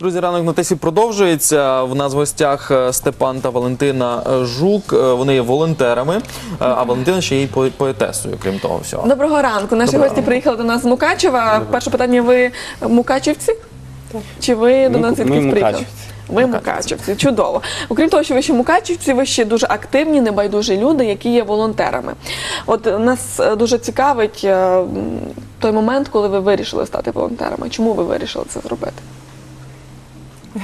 Друзі, ранок на тесі продовжується. В нас в гостях е, Степан та Валентина Жук. Е, Вони є волонтерами, е, а Валентина ще по- поетесою, крім того всього. Доброго ранку. Наші Доброго гості ранку. приїхали до нас з Мукачева. Перше питання: ви мукачівці? Чи ви до нас звідкись приїхали? Ви мукачівці, чудово. Окрім того, що ви ще мукачівці, ви ще дуже активні, небайдужі люди, які є волонтерами. От нас дуже цікавить той момент, коли ви вирішили стати волонтерами. Чому ви вирішили це зробити?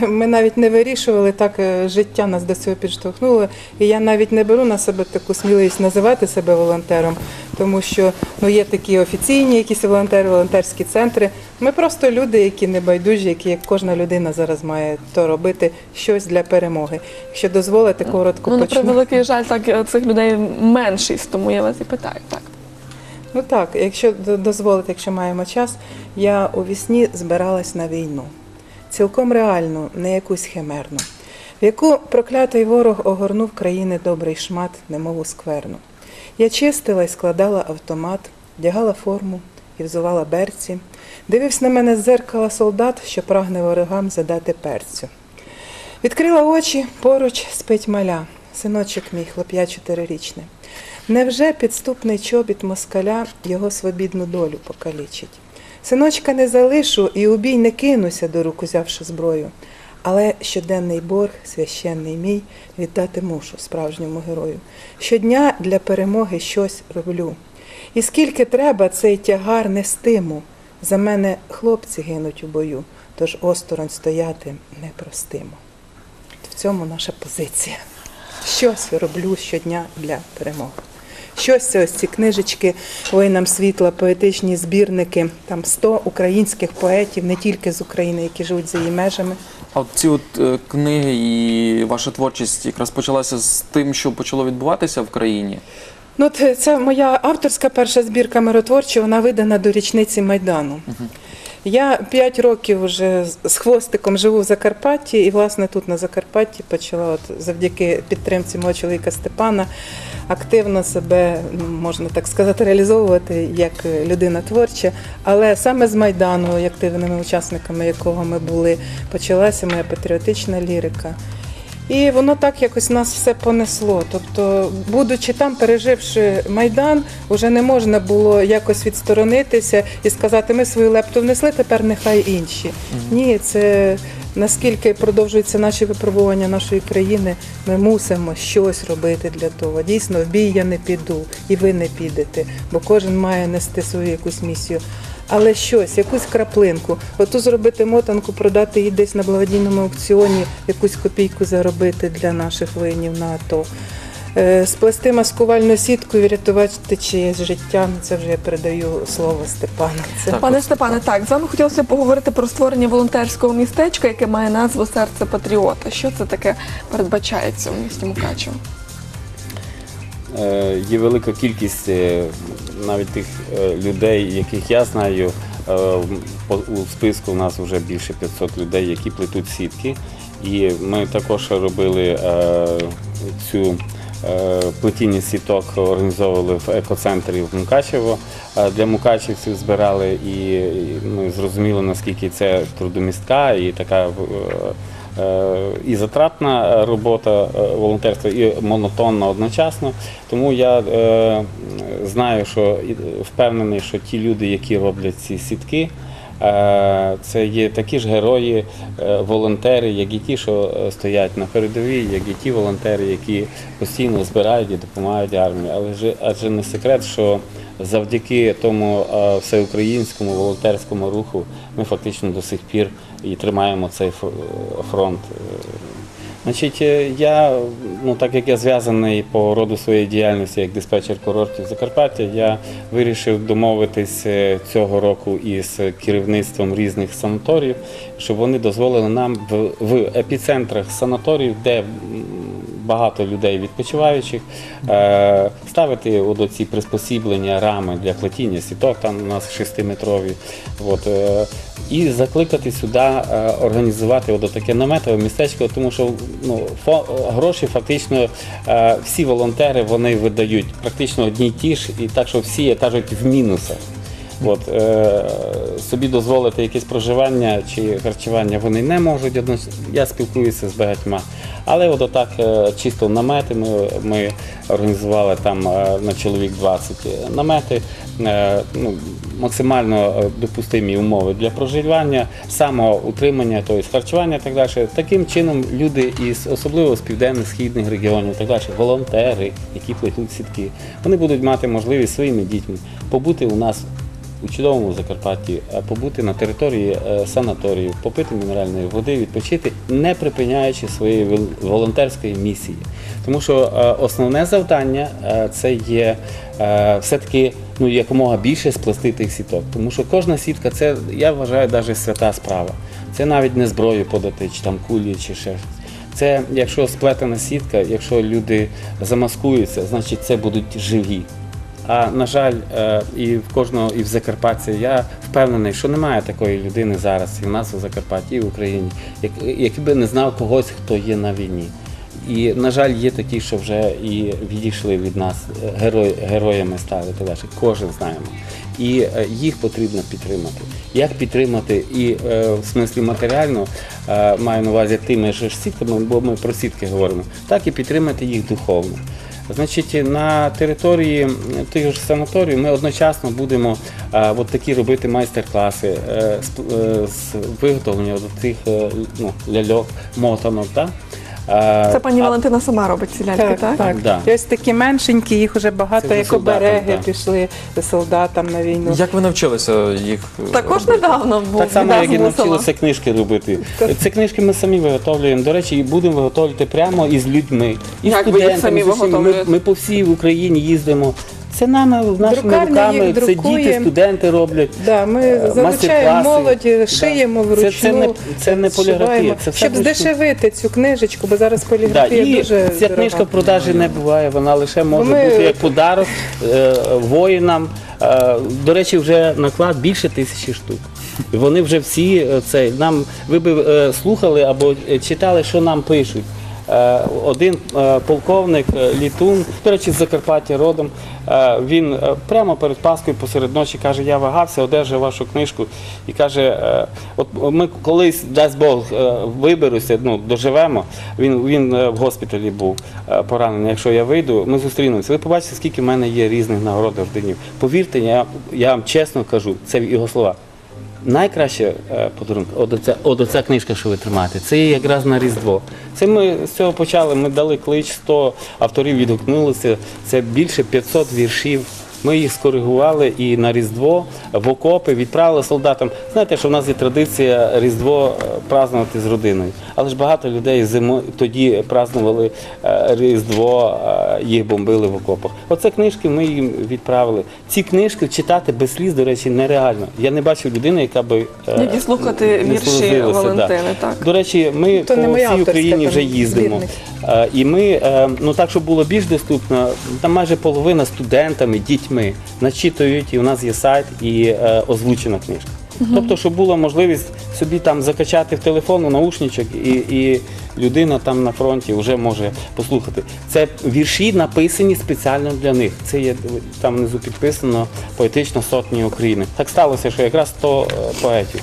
Ми навіть не вирішували так, е, життя нас до цього підштовхнуло. І я навіть не беру на себе таку сміливість називати себе волонтером, тому що ну, є такі офіційні якісь волонтери, волонтерські центри. Ми просто люди, які не байдужі, які як кожна людина зараз має то робити щось для перемоги. Якщо дозволите, коротко ну, почну. превеликий жаль, так е, цих людей меншість, тому я вас і питаю. Так. Ну так, якщо д- дозволите, якщо маємо час, я у вісні збиралась на війну. Цілком реальну, не якусь химерну, в яку проклятий ворог огорнув країни добрий шмат, немов у скверну. Я чистила і складала автомат, вдягала форму і взувала берці. Дивився на мене з зеркала солдат, що прагне ворогам задати перцю. Відкрила очі, поруч спить маля, синочок мій, хлоп'я чотирирічне. Невже підступний чобіт москаля його свобідну долю покалічить? Синочка не залишу і у бій не кинуся, до рук узявши зброю. Але щоденний борг, священний мій, віддати мушу справжньому герою. Щодня для перемоги щось роблю. І скільки треба, цей тягар нестиму. За мене хлопці гинуть у бою, тож осторонь стояти непростимо. В цьому наша позиція. Щось роблю щодня для перемоги. Щось ось ці книжечки воїнам світла, поетичні збірники, там 100 українських поетів, не тільки з України, які живуть за її межами. А от ці от е, книги і ваша творчість якраз почалася з тим, що почало відбуватися в країні. Ну, це, це моя авторська перша збірка миротворча, вона видана до річниці Майдану. Я п'ять років вже з- з хвостиком живу в Закарпатті, і власне тут на Закарпатті почала от завдяки підтримці мого чоловіка Степана активно себе, ну, можна так сказати, реалізовувати як людина творча. Але саме з Майдану, активними учасниками якого ми були, почалася моя патріотична лірика. І воно так якось нас все понесло. Тобто, будучи там, переживши майдан, вже не можна було якось відсторонитися і сказати, ми свою лепту внесли, тепер нехай інші. Ні, це наскільки продовжуються наші випробування нашої країни, ми мусимо щось робити для того. Дійсно, в бій я не піду, і ви не підете, бо кожен має нести свою якусь місію. Але щось, якусь краплинку, оту зробити мотанку, продати її десь на благодійному аукціоні, якусь копійку заробити для наших воїнів на. Е, Сплести маскувальну сітку і врятувати чиєсь життя. Ну, Це вже я передаю слово Степану. Це Так. Пане Степане, так з вами хотілося поговорити про створення волонтерського містечка, яке має назву Серце Патріота. Що це таке передбачається у місті Мукачево? Е, Є велика кількість е, навіть тих е, людей, яких я знаю. е, по- У списку у нас вже більше 500 людей, які плетуть сітки. І ми також робили е, цю плетіння сіток, організовували в екоцентрі в Мукачево. Е, Для мукачівців збирали і, ми зрозуміли, наскільки це трудомістка і така. е, Е, і затратна робота е, волонтерства, і монотонна одночасно. Тому я е, знаю, що впевнений, що ті люди, які роблять ці сітки, е, це є такі ж герої, е, волонтери, як і ті, що е, стоять на передовій, як і ті волонтери, які постійно збирають і допомагають армії. Але ж адже не секрет, що завдяки тому е, всеукраїнському волонтерському руху ми фактично до сих пір і тримаємо цей фронт. Значить, е, я, ну так як я зв'язаний по роду своєї діяльності як диспетчер курортів Закарпаття, я вирішив домовитись е, цього року із керівництвом різних санаторіїв, щоб вони дозволили нам в, в епіцентрах санаторіїв, де багато людей відпочиваючих, е, ставити от ці приспосіблення, рами для плетіння сіток, там у нас шестиметрові. От, е, і закликати сюди е, організувати от таке наметове містечко, тому що ну, гроші фактично всі волонтери вони видають практично одні ті ж, і так що всі кажуть в мінусах. От, е, собі дозволити якесь проживання чи харчування вони не можуть. Одно- Я спілкуюся з багатьма. Але от отак е, чисто намети ми, ми організували там е, на чоловік 20 намети, е, ну, максимально е, допустимі умови для проживання, самоутримання, тобто харчування і так далі. Таким чином люди із особливо з південних східних регіонів, так далі, волонтери, які плетуть сітки, вони будуть мати можливість своїми дітьми побути у нас у чудовому Закарпатті, е, побути на території е, санаторію, попити мінеральної води, відпочити, не припиняючи своєї волонтерської місії. Тому що е, основне завдання це є все-таки ну, якомога більше сплести тих сіток. Тому що кожна сітка це, я вважаю, навіть свята справа. Це навіть не зброю подати, чи там кулі, чи ще щось. Це якщо сплетена сітка, якщо люди замаскуються, значить це будуть живі. А на жаль, е, і в кожного, і в Закарпатті я впевнений, що немає такої людини зараз і в нас у Закарпатті, і в Україні, як- який би не знав когось, хто є на війні. І, на жаль, є такі, що вже і відійшли від нас, е, герой, героями стали і так далі. Кожен знаємо. І е, їх потрібно підтримати. Як підтримати і в смислі матеріально маю на увазі тими ж сітками, бо ми про сітки говоримо, так і підтримати їх духовно. Значить, на території тих ж санаторій ми одночасно будемо а, от такі робити майстер-класи е, з, е, з виготовлення от тих е, ну, ляльок, мотанок. Да? А, Це пані Валентина сама робить ці ляльки, так? Так, так. Да. І ось такі меншенькі, їх вже багато, Це як солдатам, обереги пішли солдатам на війну. Як ви навчилися їх е, Також недавно був Так само, як і навчилися книжки робити. Ці книжки ми самі виготовлюємо. До речі, і будемо виготовляти прямо із людьми. І Як ви їх студентами, самі з усіма. ми, виготовлюєте? ми по всій Україні їздимо. Це нами нашими Друкарня руками, їх це діти, друкує. студенти роблять. Да, ми Е, залучаємо майстер-класи. молодь, шиємо Це- вручну. це не- це не зшиваємо, поліграфія, це все щоб вручну. здешевити цю книжечку, бо зараз Да, поліграфія і дуже ця книжка в продажі не буває, вона лише може Ми- бути як подарок е, воїнам. Е, до речі, вже наклад більше тисячі штук. І вони вже всі е, це нам ви би е, слухали або е, читали, що нам пишуть. Е, один е, полковник е, Літун, до речі, з Закарпаття родом. Він прямо перед Паскою посеред ночі каже: Я вагався, одержав вашу книжку і каже: От ми колись, дасть Бог, виберуся, ну доживемо. Він він в госпіталі був поранений. Якщо я вийду, ми зустрінемося. Ви побачите, скільки в мене є різних нагород орденів. Повірте, я, я вам чесно кажу, це його слова. Найкраще е, подарунок, от оця, от оця книжка, що ви тримаєте, це якраз на Різдво. Це ми з цього почали. Ми дали клич 100 авторів відгукнулися. Це більше 500 віршів. Ми їх скоригували і на Різдво в окопи відправили солдатам. Знаєте, що в нас є традиція Різдво е, празднувати з родиною. Але ж багато людей зимо тоді празднували е, Різдво, їх бомбили в окопах. Оце книжки ми їм відправили. Ці книжки читати без сліз, до речі, нереально. Я не бачив людини, яка би е, Як слухати вірші Валентини, так. До речі, ми То по всій Україні вже їздимо. збірник. Е, І ми, е, ну так, щоб було більш доступно, там майже половина студентами, дітьми начитують, і у нас є сайт і озвучена книжка. Тобто, щоб була можливість собі там закачати в телефон у наушничок, і, і людина там на фронті вже може послухати. Це вірші написані спеціально для них. Це є там внизу підписано поетично сотні України. Так сталося, що якраз 100 е, поетів.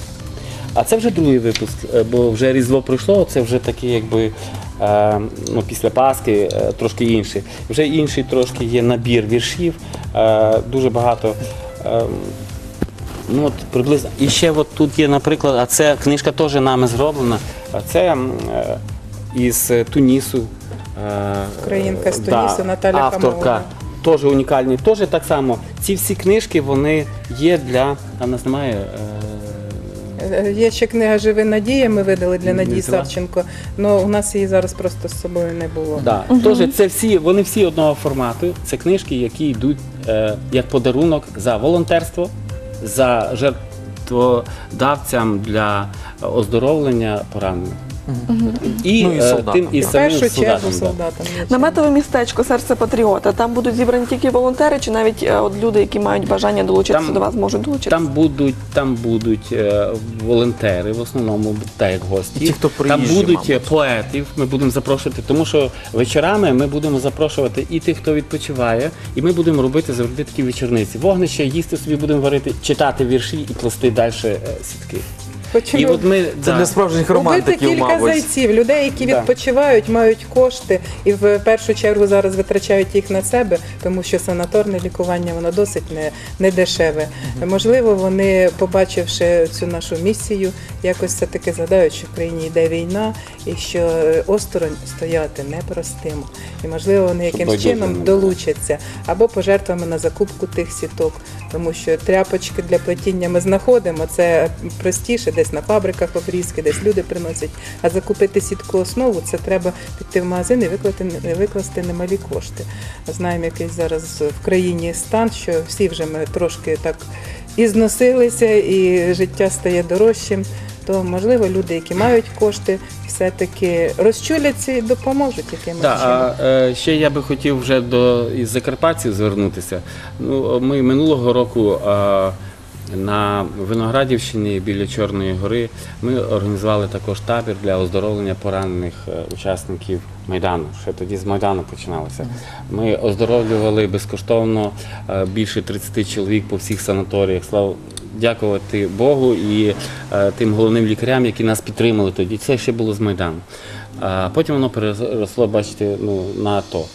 А це вже другий випуск, е, бо вже Різдво пройшло, це вже такий, якби е, ну, після Пасхи е, трошки інший. Вже інший трошки є набір віршів, дуже багато. Е, Ну, от приблизно. І ще от тут є, наприклад, а це книжка теж нами зроблена. А це е, із Тунісу. е, Українка з да, Тунісу, Наталя авторка. Хамовна. Теж унікальні. Теж так само. Ці всі книжки вони є для. А в нас немає. е, Е, Є ще книга Живи Надія, ми видали для Надії взяла? Савченко, але у нас її зараз просто з собою не було. Да. Тож це всі, вони всі одного формату. Це книжки, які йдуть е, як подарунок за волонтерство, за жертводавцям для оздоровлення поранених. І, Ну, і е, солдатам, тим і так. В самим першу чергу солдатам. да. солдатам. звичайно. Наметове містечко серце патріота. Там будуть зібрані тільки волонтери, чи навіть е, от люди, які мають бажання долучитися Там- до вас, можуть долучитися. Там будуть, там будуть е, волонтери, в основному так як гості. Ті, хто там будуть е, мабуть. поетів. Ми будемо запрошувати, тому що вечорами ми будемо запрошувати і тих, хто відпочиває, і ми будемо робити завжди такі вечорниці. Вогнище, їсти собі будемо варити, читати вірші і плести далі сітки. І от ми Це да. для справжніх Убити романтиків, кілька мабуть. зайців, людей, які Да. відпочивають, мають кошти і в першу чергу зараз витрачають їх на себе, тому що санаторне лікування воно досить не, не дешеве. Можливо, вони, побачивши цю нашу місію, якось все таки згадають, що в країні йде війна і що е, осторонь стояти непростимо. І можливо, вони якимсь чином не долучаться або пожертвами на закупку тих сіток, тому що тряпочки для плетіння ми знаходимо. Це простіше, десь на фабриках обрізки, десь люди приносять. А закупити сітку основу це треба піти в магазин і викласти, викласти немалі кошти. Знаємо, який зараз в країні стан, що всі вже ми трошки так і зносилися, і життя стає дорожчим. То можливо люди, які мають кошти, все-таки розчуляться і допоможуть якимось Да, чином. а е, ще я би хотів вже до із Закарпатців звернутися. Ну, ми минулого року е, на Виноградівщині біля Чорної гори ми організували також табір для оздоровлення поранених е, учасників Майдану. Ще тоді з Майдану починалося. Ми оздоровлювали безкоштовно е, більше 30 чоловік по всіх санаторіях. Слава дякувати Богу і е, тим головним лікарям, які нас підтримали тоді. Це ще було з Майдану. Потім воно переросло, бачите, ну, на АТО.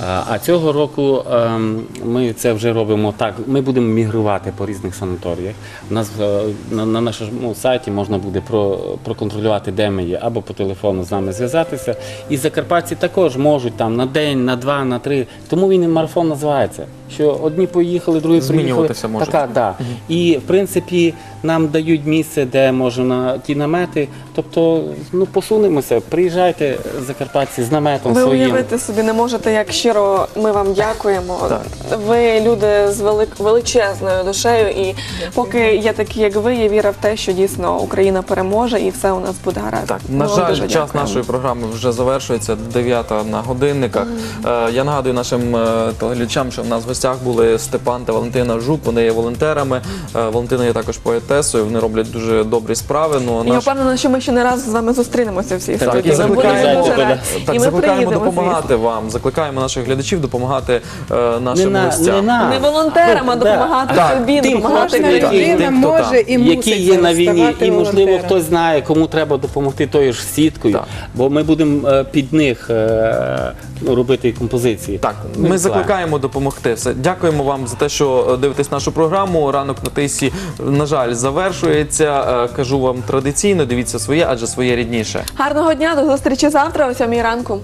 А, цього року ем, ми це вже робимо так. Ми будемо мігрувати по різних санаторіях. У нас е, на, на нашому сайті можна буде про, проконтролювати, де ми є, або по телефону з нами зв'язатися. І закарпатці також можуть там на день, на два, на три. Тому він і марафон називається. Що одні поїхали, другі приїхали. Змінюватися можуть. Така, да. І в принципі нам дають місце, де можна ті намети. Тобто, ну посунемося, приїжджайте закарпатці з наметом Ви своїм. уявити собі не можете, як щиро ми вам дякуємо. Так. Ви люди з велик, величезною душею, і поки є такі, як ви, є віра в те, що дійсно Україна переможе і все у нас буде гаразд. Так, Ми на вам жаль, дуже час дякуємо. нашої програми вже завершується 9 на годинниках. Е, Я нагадую нашим е, телеглядачам, що в нас в гостях були Степан та Валентина Жук. Вони є волонтерами. Е, Валентина є також поетесою. Вони роблять дуже добрі справи. Ну я наш впевнена, що ми ще не раз з вами зустрінемося в цій Так, і Ми закликаємо- дуже раді. так і ми закликаємо допомагати вам. Закликаємо наших глядачів допомагати е, Не нашим на, гостям. не на. Не волонтерам, а допомагати Так. собі, Тим допомагати людям. людина тим, хто може і мусить які є на війні, і можливо хтось знає, кому треба допомогти тою ж сіткою, Так. бо ми будемо е, під них е, ну, робити композиції. Так, Ну, ми закликаємо допомогти. Все. Дякуємо вам за те, що е, дивитесь нашу програму. Ранок на тисі, на жаль, завершується. Е, Кажу вам традиційно, дивіться своє, адже своє рідніше. Гарного дня, до зустрічі завтра о 7 ранку.